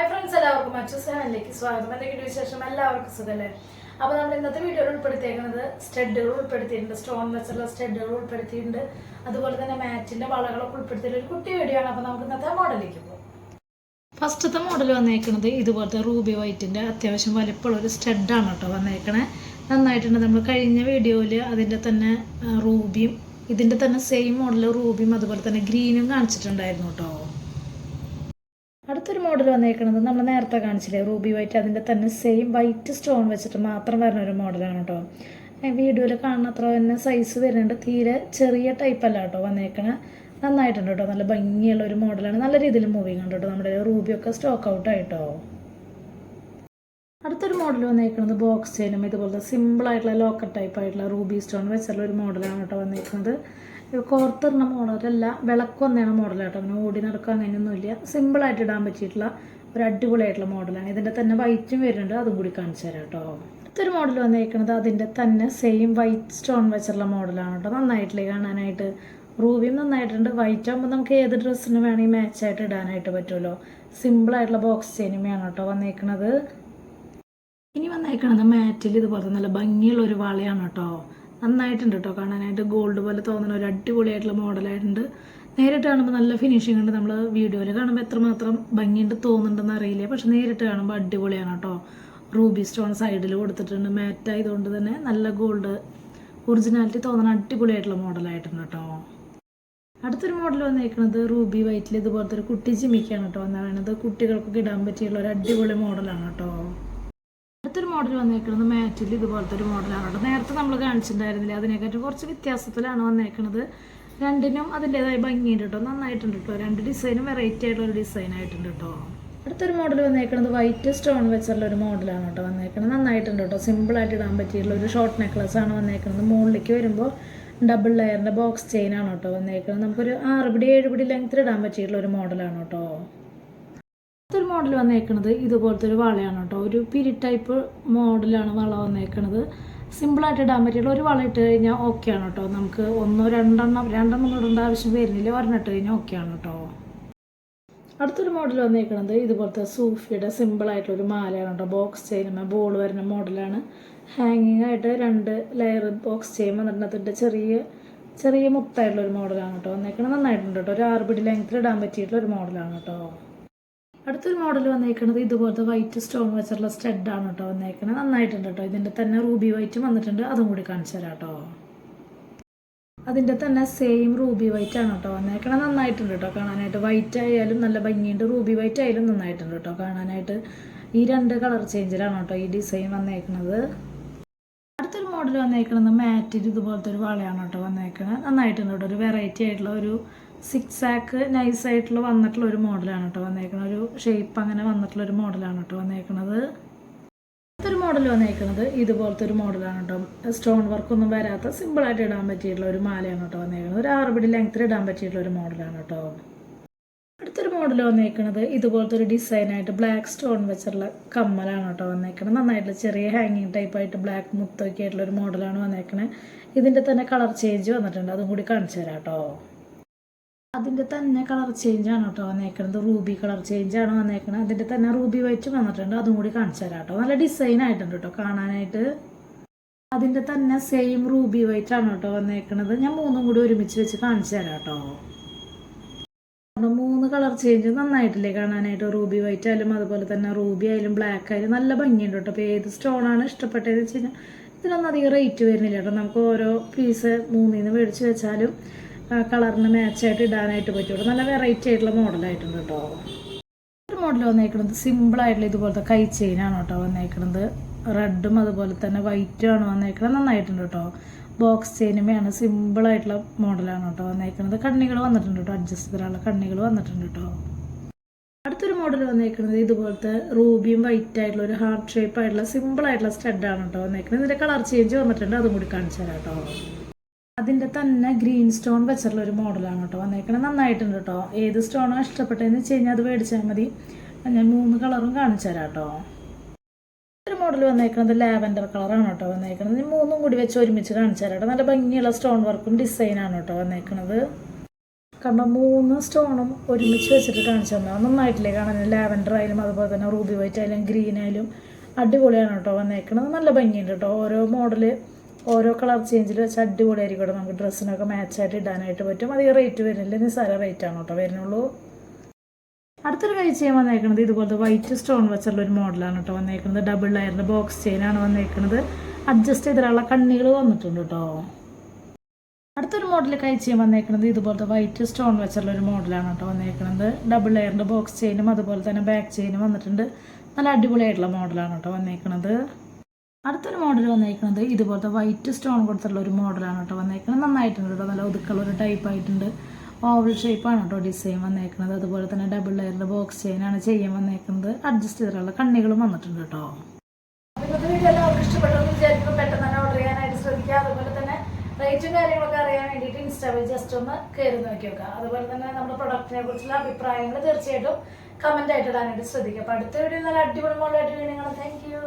Hi friends എല്ലാവർക്കും മറ്റു ചാനലിലേക്ക് സ്വാഗതം. എന്തെങ്കിലും വിശേഷം? എല്ലാവർക്കും സുഖല്ലേ? അപ്പോൾ നമ്മൾ ഇന്നത്തെ വീഡിയോയിൽ ഉൾപ്പെടുത്തിയേക്കുന്നത് സ്റ്റഡുകൾ ഉൾപ്പെടുത്തിയിട്ടുണ്ട്. സ്റ്റോൺ വെച്ചുള്ള സ്റ്റഡുകൾ ഉൾപ്പെടുത്തിയിട്ടുണ്ട്. അതുപോലെ തന്നെ മാറ്റിന്റെ വളകളൊക്കെ ഉൾപ്പെടുത്തിയിട്ട് ഒരു കുട്ടി വീഡിയോ ആണ്. അപ്പോൾ നമുക്ക് ഇന്നത്തെ മോഡലിലേക്ക് പോകും ഫസ്റ്റത്തെ മോഡൽ വന്നേക്കുന്നത് ഇതുപോലത്തെ റൂബി വൈറ്റിന്റെ അത്യാവശ്യം വലിപ്പമുള്ള ഒരു സ്റ്റഡാണ് കേട്ടോ വന്നേക്കണേ. നന്നായിട്ടുണ്ട്. നമ്മൾ കഴിഞ്ഞ വീഡിയോയിൽ അതിന്റെ തന്നെ റൂബിയും ഇതിന്റെ തന്നെ സെയിം മോഡൽ റൂബിയും അതുപോലെ തന്നെ ഗ്രീനും കാണിച്ചിട്ടുണ്ടായിരുന്നു കേട്ടോ. അടുത്തൊരു മോഡൽ വന്നേക്കുന്നത് നമ്മൾ നേരത്തെ കാണിച്ചില്ലേ? റൂബി വൈറ്റ് അതിന്റെ തന്നെ സെയിം വൈറ്റ് സ്റ്റോൺ വെച്ചിട്ട് മാത്രം വരുന്ന ഒരു മോഡലാണ് കേട്ടോ വീഡിയോയിൽ കാണുന്ന അത്ര തന്നെ സൈസ് വരുന്നുണ്ട്. തീരെ ചെറിയ ടൈപ്പ് അല്ല കേട്ടോ വന്നേക്കണ. നന്നായിട്ടുണ്ട് കേട്ടോ നല്ല ഭംഗിയുള്ള ഒരു മോഡലാണ് നല്ല രീതിയിൽ മൂവിങ് ഉണ്ട് കേട്ടോ നമ്മുടെ റൂബിയൊക്കെ സ്റ്റോക്ക് ഔട്ട് ആയിട്ടോ. അടുത്തൊരു മോഡൽ വന്നേക്കുന്നത് ബോക്സ് ചെയിനും ഇതുപോലത്തെ സിമ്പിൾ ആയിട്ടുള്ള ലോക്കർ ടൈപ്പ് ആയിട്ടുള്ള റൂബി സ്റ്റോൺ വെച്ചുള്ള ഒരു മോഡലാണ് കേട്ടോ വന്നേക്കുന്നത് കോർത്തിടുന്ന മോഡലല്ല വിളക്ക് വന്നേണ കേട്ടോ അങ്ങനെ ഓടി നടക്കുക അങ്ങനെയൊന്നുമില്ല സിമ്പിളായിട്ട് ഇടാൻ പറ്റിയിട്ടുള്ള ഒരു അടിപൊളിയായിട്ടുള്ള മോഡലാണ് ഇതിന്റെ തന്നെ വൈറ്റും വരുന്നുണ്ട്. അതും കൂടി കാണിച്ചു തരാം കേട്ടോ അടുത്തൊരു മോഡൽ വന്നേക്കുന്നത് അതിന്റെ തന്നെ സെയിം വൈറ്റ് സ്റ്റോൺ വെച്ചുള്ള മോഡലാണ് കേട്ടോ നന്നായിട്ടില്ലേ കാണാനായിട്ട്? റൂബിയും നന്നായിട്ടുണ്ട്. വൈറ്റ് ആകുമ്പോൾ നമുക്ക് ഏത് ഡ്രസ്സിന് വേണമെങ്കിൽ മാച്ചായിട്ട് ഇടാനായിട്ട് പറ്റുമല്ലോ സിമ്പിളായിട്ടുള്ള ബോക്സ് ചെയിനുമയാണ് കേട്ടോ വന്നേക്കുന്നത് ഇനി വന്നേക്കണത് മാറ്റിൽ ഇതുപോലെ നല്ല ഭംഗിയുള്ള ഒരു വളയാണ് കേട്ടോ നന്നായിട്ടുണ്ട് കേട്ടോ കാണാനായിട്ട്. ഗോൾഡ് പോലെ തോന്നുന്ന ഒരു അടിപൊളിയായിട്ടുള്ള മോഡലായിട്ടുണ്ട് നേരിട്ട് കാണുമ്പോൾ നല്ല ഫിനിഷിംഗ് ഉണ്ട്. നമ്മൾ വീഡിയോയിൽ കാണുമ്പോൾ എത്രമാത്രം ഭംഗിയുണ്ട് തോന്നുന്നുണ്ടെന്ന് അറിയില്ല. പക്ഷെ നേരിട്ട് കാണുമ്പോൾ അടിപൊളിയാണ് കേട്ടോ റൂബി സ്റ്റോൺ സൈഡിൽ കൊടുത്തിട്ടുണ്ട്. മാറ്റ് ആയതുകൊണ്ട് തന്നെ നല്ല ഗോൾഡ് ഒറിജിനാലിറ്റി തോന്നുന്ന അടിപൊളിയായിട്ടുള്ള മോഡലായിട്ടുണ്ട് കേട്ടോ അടുത്തൊരു മോഡൽ വന്നിരിക്കുന്നത് റൂബി വൈറ്റിൽ ഇതുപോലത്തെ ഒരു കുട്ടി ജിമിക്കാണ് കേട്ടോ വന്നത് കുട്ടികൾക്കൊക്കെ ഇടാൻ പറ്റിയുള്ള ഒരു അടിപൊളി മോഡലാണ് കേട്ടോ മോഡൽ വന്നേക്കുന്നത് മാറ്റിൽ ഇതുപോലത്തെ ഒരു മോഡലാണ് കേട്ടോ. നേരത്തെ നമ്മൾ കാണിച്ചിട്ടുണ്ടായിരുന്നില്ല അതിനെക്കാട്ടും കുറച്ച് വ്യത്യാസത്തിലാണ് വന്നേക്കുന്നത് രണ്ടിനും അതിന്റെതായ ഭംഗിയുണ്ട് കേട്ടോ. നന്നായിട്ടുണ്ട് കേട്ടോ. രണ്ട് ഡിസൈനും വെറൈറ്റി ആയിട്ടുള്ള ഒരു ഡിസൈൻ ആയിട്ടുണ്ട് കേട്ടോ. അടുത്തൊരു മോഡൽ വന്നേക്കുന്നത് വൈറ്റ് സ്റ്റോൺ വെച്ചുള്ള ഒരു മോഡലാണ് കേട്ടോ വന്നേക്കുന്നത് നന്നായിട്ടുണ്ട് കേട്ടോ. സിമ്പിളായിട്ട് ഇടാൻ പറ്റിയിട്ടുള്ള ഒരു ഷോർട്ട് നെക്ലസ് ആണ് വന്നേക്കുന്നത് മുകളിലേക്ക് വരുമ്പോൾ ഡബിൾ ലെയറിന്റെ ബോക്സ് ചെയിൻ ആണ് കേട്ടോ വന്നേക്കുന്നത് നമുക്കൊരു ആറ് പിടി ഏഴ് പിടി ലെങ്ത്തിൽ ഇടാൻ പറ്റിയിട്ടുള്ള ഒരു മോഡലാണ് കേട്ടോ. അടുത്തൊരു മോഡൽ വന്നേക്കുന്നത് ഇതുപോലത്തെ ഒരു വളയാണ് കേട്ടോ ഒരു പിരി ടൈപ്പ് മോഡലാണ് വള വന്നേക്കുന്നത് സിമ്പിളായിട്ട് ഇടാൻ പറ്റിയുള്ള ഒരു വള ഇട്ട് കഴിഞ്ഞാൽ ഓക്കെ ആണ് കേട്ടോ നമുക്ക് ഒന്നോ രണ്ടെണ്ണം രണ്ടെണ്ണം ഇടേണ്ട ആവശ്യം വരുന്നില്ല. ഒരെണ്ണം ഇട്ട് കഴിഞ്ഞാൽ ഓക്കെ ആണ് കേട്ടോ അടുത്തൊരു മോഡൽ വന്നേക്കുന്നത് ഇതുപോലത്തെ സൂഫിയുടെ സിമ്പിളായിട്ടുള്ള ഒരു മാലയാണ് കേട്ടോ ബോക്സ് ചെയിനുമേ ബോൾ വരുന്ന മോഡലാണ് ഹാങ്ങിങ് ആയിട്ട് രണ്ട് ലെയർ ബോക്സ് ചെയിൻ വന്നിട്ടുണ്ട് ചെറിയ ചെറിയ മുത്തായിട്ടുള്ള ഒരു മോഡലാണ് കേട്ടോ വന്നേക്കുന്നത് നന്നായിട്ടുണ്ട് കേട്ടോ ഒരു ആറ് പിടി ലെങ്ത്തിൽ ഇടാൻ പറ്റിയിട്ടുള്ള ഒരു മോഡലാണ് കേട്ടോ അടുത്തൊരു മോഡൽ വന്നേക്കുന്നത് ഇതുപോലത്തെ വൈറ്റ് സ്റ്റോൺ വെച്ചുള്ള സ്റ്റെഡാണ് കേട്ടോ വന്നേക്കുന്നത് നന്നായിട്ടുണ്ട് കേട്ടോ ഇതിന്റെ തന്നെ റൂബി വൈറ്റ് വന്നിട്ടുണ്ട്. അതും കൂടി കാണിച്ചു തരാം കേട്ടോ അതിന്റെ തന്നെ സെയിം റൂബി വൈറ്റ് ആണ് കേട്ടോ വന്നേക്കണത് നന്നായിട്ടുണ്ട് കേട്ടോ കാണാനായിട്ട്. വൈറ്റ് ആയാലും നല്ല ഭംഗിയുണ്ട്. റൂബി വൈറ്റ് ആയാലും നന്നായിട്ടുണ്ട് കേട്ടോ കാണാനായിട്ട്. ഈ രണ്ട് കളർ ചേഞ്ചിലാണ് കേട്ടോ ഈ ഡിസൈൻ വന്നേക്കുന്നത് അടുത്തൊരു മോഡൽ വന്നേക്കുന്നത് മാറ്റിൽ ഇതുപോലത്തെ ഒരു വളയാണ് കേട്ടോ വന്നേക്കുന്നത് നന്നായിട്ടുണ്ട് കേട്ടോ ഒരു വെറൈറ്റി ആയിട്ടുള്ള ഒരു സിക്സ് ആക്ക് നൈസ് ആയിട്ടുള്ള വന്നിട്ടുള്ള ഒരു മോഡലാണ് കേട്ടോ വന്നേക്കുന്നത് ഒരു ഷേപ്പ് അങ്ങനെ വന്നിട്ടുള്ള ഒരു മോഡലാണ് കേട്ടോ വന്നേക്കുന്നത് ഒരു മോഡൽ വന്നേക്കുന്നത് ഇതുപോലത്തെ ഒരു മോഡലാണ് കേട്ടോ. സ്റ്റോൺ വർക്കൊന്നും വരാത്ത സിമ്പിളായിട്ട് ഇടാൻ പറ്റിയിട്ടുള്ള ഒരു മാലയാണ് കേട്ടോ വന്നേക്കുന്നത് ഒരു ആറ് പിടി ലെങ്ത്തിൽ ഇടാൻ പറ്റിയിട്ടുള്ള ഒരു മോഡലാണ് കേട്ടോ. അടുത്തൊരു മോഡൽ വന്നേക്കുന്നത് ഇതുപോലത്തെ ഒരു ഡിസൈനായിട്ട് ബ്ലാക്ക് സ്റ്റോൺ വെച്ചിട്ടുള്ള കമ്മലാണ് കേട്ടോ വന്നേക്കുന്നത് നന്നായിട്ടുള്ള ചെറിയ ഹാങ്ങിങ് ടൈപ്പായിട്ട് ബ്ലാക്ക് മുത്തൊക്കെ ആയിട്ടുള്ള ഒരു മോഡലാണ് വന്നേക്കുന്നത് ഇതിന്റെ തന്നെ കളർ ചേഞ്ച് വന്നിട്ടുണ്ട്. അതും കൂടി കാണിച്ചു തരാം കേട്ടോ. അതിന്റെ തന്നെ കളർ ചേഞ്ച് ആണ് കേട്ടോ വന്നേക്കണത്. റൂബി കളർ ചേഞ്ച് ആണ് വന്നേക്കണത്. അതിന്റെ തന്നെ റൂബി വൈറ്റ് വന്നിട്ടുണ്ട്. അതും കൂടി കാണിച്ചു തരാം കേട്ടോ. നല്ല ഡിസൈൻ ആയിട്ടുണ്ട് കേട്ടോ കാണാനായിട്ട്. അതിന്റെ തന്നെ സെയിം റൂബി വൈറ്റ് ആണ് കേട്ടോ വന്നേക്കണത്. ഞാൻ മൂന്നും കൂടി ഒരുമിച്ച് വെച്ച് കാണിച്ചു തരാം കേട്ടോ. മൂന്ന് കളർ ചേഞ്ച് നന്നായിട്ടില്ലേ കാണാനായിട്ട്. റൂബി വൈറ്റ് ആയാലും അതുപോലെ തന്നെ റൂബി ആയാലും ബ്ലാക്ക് ആയാലും നല്ല ഭംഗിയുണ്ട് കേട്ടോ. അപ്പോൾ ഏത് സ്റ്റോണാണ് ഇഷ്ടപ്പെട്ടതെന്ന് വെച്ച് കഴിഞ്ഞാൽ ഇതിനൊന്നും അധികം റേറ്റ് വരുന്നില്ല കേട്ടോ. നമുക്ക് ഓരോ പീസ് മൂന്നിൽ നിന്ന് മേടിച്ച് വെച്ചാലും കളറിന് മാച്ചായിട്ട് ഇടാനായിട്ട് പറ്റുള്ളൂ. നല്ല വെറൈറ്റി ആയിട്ടുള്ള മോഡലായിട്ടുണ്ട് കേട്ടോ ഒരു മോഡൽ വന്നേക്കുന്നത് സിമ്പിളായിട്ടുള്ള ഇതുപോലത്തെ കൈ ചെയിനാണ് കേട്ടോ വന്നേക്കുന്നത്. റെഡും അതുപോലെ തന്നെ വൈറ്റും ആണ് വന്നേക്കുന്നത്. നന്നായിട്ടുണ്ട് കേട്ടോ ബോക്സ് ചെയിനുമേയാണ് സിമ്പിളായിട്ടുള്ള മോഡലാണ് കേട്ടോ വന്നേക്കുന്നത്. കണ്ണികൾ വന്നിട്ടുണ്ട് കേട്ടോ അഡ്ജസ്റ്റ് ചെയ്തിട്ടുള്ള കണ്ണികൾ വന്നിട്ടുണ്ട് കേട്ടോ അടുത്തൊരു മോഡൽ വന്നേക്കുന്നത് ഇതുപോലത്തെ റൂബിയും വൈറ്റ് ആയിട്ടുള്ള ഒരു ഹാർട്ട് ഷേപ്പ് ആയിട്ടുള്ള സിമ്പിൾ ആയിട്ടുള്ള സ്റ്റഡാണ് കേട്ടോ വന്നേക്കുന്നത്. ഇതിന്റെ കളർ ചേഞ്ച് വന്നിട്ടുണ്ട്. അതും കൂടി കാണിച്ചു തരാം കേട്ടോ അതിന്റെ തന്നെ ഗ്രീൻ സ്റ്റോൺ വെച്ചിട്ടുള്ള ഒരു മോഡലാണ് കേട്ടോ. വന്നേക്കണേ നന്നായിട്ടുണ്ട് കേട്ടോ. ഏത് സ്റ്റോണോ ഇഷ്ടപ്പെട്ടതെന്ന് വെച്ച് കഴിഞ്ഞാൽ അത് മേടിച്ചാൽ മതി. ഞാൻ മൂന്ന് കളറും കാണിച്ചു തരാം കേട്ടോ. ഒരു മോഡൽ വന്നേക്കുന്നത് ലാവൻഡർ കളറാണ് കേട്ടോ വന്നേക്കുന്നത് മൂന്നും കൂടി വെച്ച് ഒരുമിച്ച് കാണിച്ചു തരാം കേട്ടോ. നല്ല ഭംഗിയുള്ള സ്റ്റോൺ വർക്കും ഡിസൈനാണ് കേട്ടോ വന്നേക്കുന്നത് കാരണം മൂന്ന് സ്റ്റോണും ഒരുമിച്ച് വെച്ചിട്ട് കാണിച്ചു തന്നാൽ നന്നായിട്ടില്ലേ കാണാൻ? ലാവൻഡർ ആയാലും അതുപോലെ തന്നെ റൂബി വൈറ്റ് ആയാലും ഗ്രീൻ ആയാലും അടിപൊളിയാണ് കേട്ടോ വന്നേക്കണത്. നല്ല ഭംഗിയുണ്ട് കേട്ടോ. ഓരോ മോഡൽ ഓരോ കളർ ചേഞ്ചിൽ വെച്ച് അടിപൊളിയായിരിക്കും കേട്ടോ. നമുക്ക് ഡ്രസ്സിനൊക്കെ മാച്ചായിട്ട് ഇടാനായിട്ട് പറ്റും. അധികം റേറ്റ് വരുന്നില്ല. നിസ്സാര റേറ്റ് ആണ് കേട്ടോ വരുന്നുള്ളൂ. അടുത്തൊരു കൈ ചെയിൻ വന്നേക്കുന്നത് ഇതുപോലത്തെ വൈറ്റ് സ്റ്റോൺ വെച്ചുള്ള ഒരു മോഡലാണ് കേട്ടോ വന്നേക്കുന്നത് ഡബിൾ ലയറിന്റെ ബോക്സ് ചെയിനാണ് വന്നേക്കുന്നത് അഡ്ജസ്റ്റ് ചെയ്തിട്ടുള്ള കണ്ണികൾ വന്നിട്ടുണ്ട് കേട്ടോ. അടുത്തൊരു മോഡൽ കൈ ചെയിൻ വന്നേക്കുന്നത് ഇതുപോലത്തെ വൈറ്റ് സ്റ്റോൺ വെച്ചുള്ള ഒരു മോഡലാണ് കേട്ടോ വന്നേക്കുന്നത് ഡബിൾ ലെയറിന്റെ ബോക്സ് ചെയിനും അതുപോലെ തന്നെ ബാക്ക് ചെയിനും വന്നിട്ടുണ്ട്. നല്ല അടിപൊളിയായിട്ടുള്ള മോഡലാണ് കേട്ടോ വന്നേക്കുന്നത് അടുത്തൊരു മോഡൽ വന്നേക്കുന്നത് ഇതുപോലത്തെ വൈറ്റ് സ്റ്റോൺ കൊടുത്തുള്ള ഒരു മോഡലാണ് കേട്ടോ വന്നേക്കുന്നത് നന്നായിട്ടുണ്ട് കേട്ടോ. നല്ല ഒതുക്കുള്ള ഒരു ടൈപ്പ് ആയിട്ടുണ്ട്. ഓവൽ ഷേപ്പാണ് കേട്ടോ ഡിസൈൻ വന്നേക്കുന്നത് അതുപോലെ തന്നെ ഡബിൾ ലെയറിന്റെ ബോക്സ് ചെയിനാണ് ചെയ്യാൻ വന്നേക്കുന്നത് അഡ്ജസ്റ്റ് ചെയ്തിട്ടുള്ള കണ്ണികളും വന്നിട്ടുണ്ട് കേട്ടോ. അതുപോലെ തന്നെ റേറ്റും കാര്യങ്ങളൊക്കെ അറിയാൻ വേണ്ടിയിട്ട് ഇൻസ്റ്റാവിൽ ജസ്റ്റ് ഒന്ന് കയറി നോക്കി നോക്കുക അതുപോലെ തന്നെ നമ്മുടെ പ്രൊഡക്റ്റിനെ കുറിച്ചുള്ള അഭിപ്രായങ്ങൾ തീർച്ചയായിട്ടും കമന്റ് ആയിട്ട് ഇടാനായിട്ട് ശ്രദ്ധിക്കുക അപ്പോൾ അടുത്ത വീഡിയോ നല്ല അടിപൊളി മോഡലായിട്ട് നിങ്ങൾ താങ്ക് യു